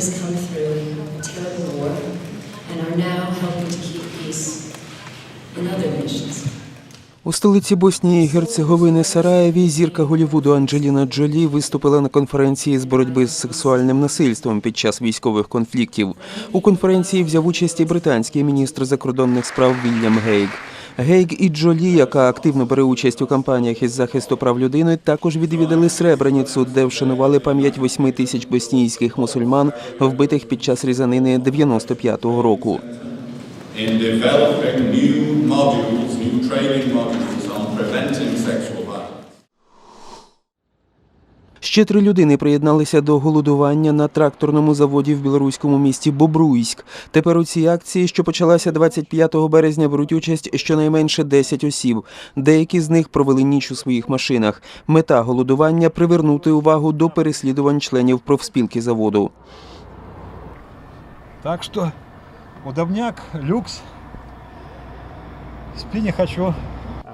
has come through a terrible war and are now helping to keep peace in other nations. У столиці Боснії і Герцеговини Сараєві зірка Голівуду Анджеліна Джолі виступила на конференції з боротьби з сексуальним насильством під час військових конфліктів. У конференції взяв участь і британський міністр закордонних справ Вільям Гейг. Гейг і Джолі, яка активно бере участь у кампаніях із захисту прав людини, також відвідали Сребреніцу, де вшанували пам'ять восьми тисяч боснійських мусульман, вбитих під час різанини 95-го року. in developing new modules, new training modules on preventing sexual Ще три людини приєдналися до голодування на тракторному заводі в білоруському місті Бобруйськ. Тепер у цій акції, що почалася 25 березня, беруть участь щонайменше 10 осіб. Деякі з них провели ніч у своїх машинах. Мета голодування привернути увагу до переслідувань членів профспілки заводу. Так что удобняк, люкс. Спи не хочу.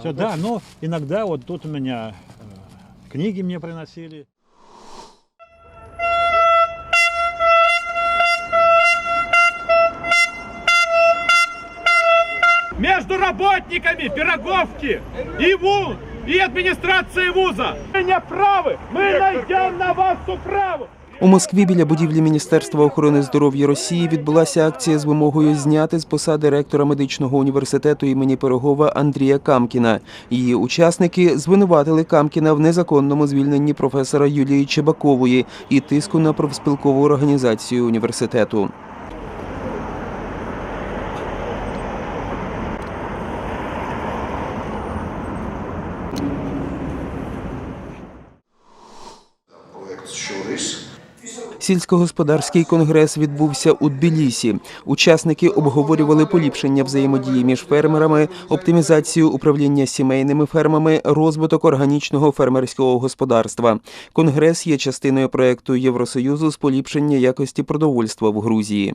Всё, да, но иногда вот тут у меня э, книги мне приносили. между работниками Пироговки и ВУЗ, и администрацией вуза. Мы не правы, мы найдем на вас управу. У Москві біля будівлі Міністерства охорони здоров'я Росії відбулася акція з вимогою зняти з посади ректора медичного університету імені Пирогова Андрія Камкіна. Її учасники звинуватили Камкіна в незаконному звільненні професора Юлії Чебакової і тиску на профспілкову організацію університету. Сільськогосподарський конгрес відбувся у Тбілісі. Учасники обговорювали поліпшення взаємодії між фермерами, оптимізацію управління сімейними фермами, розвиток органічного фермерського господарства. Конгрес є частиною проекту Євросоюзу з поліпшення якості продовольства в Грузії.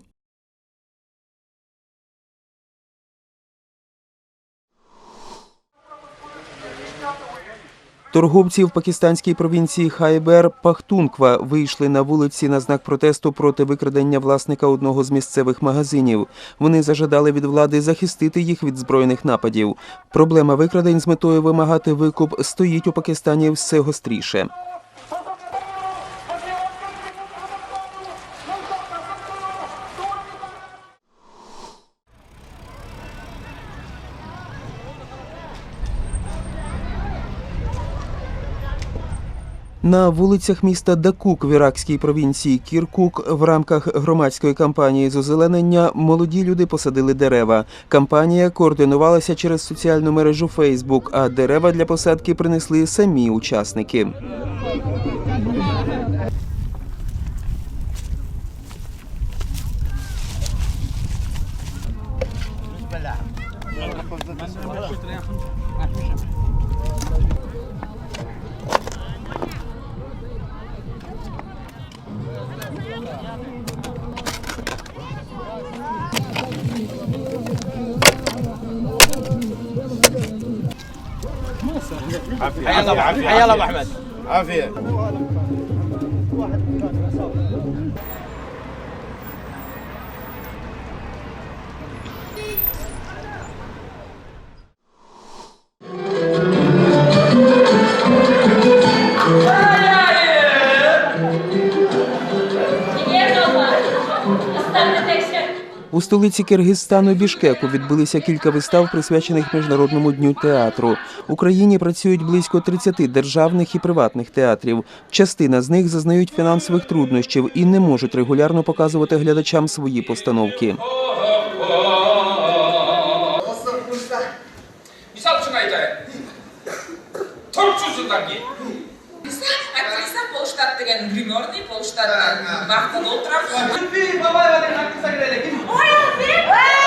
Торговці в пакистанській провінції Хайбер Пахтунква вийшли на вулиці на знак протесту проти викрадення власника одного з місцевих магазинів. Вони зажадали від влади захистити їх від збройних нападів. Проблема викрадень з метою вимагати викуп стоїть у Пакистані все гостріше. На вулицях міста Дакук в іракській провінції Кіркук в рамках громадської кампанії з озеленення молоді люди посадили дерева. Кампанія координувалася через соціальну мережу Фейсбук, а дерева для посадки принесли самі учасники. حيا الله أبو احمد عافية. У столиці Киргизстану Бішкеку відбулися кілька вистав, присвячених міжнародному дню театру. В Україні працюють близько 30 державних і приватних театрів. Частина з них зазнають фінансових труднощів і не можуть регулярно показувати глядачам свої постановки. Polştat degan grimorniy polshtatdan vaqtida o'tiramiz. Baba, haqni sagraylik. Oy,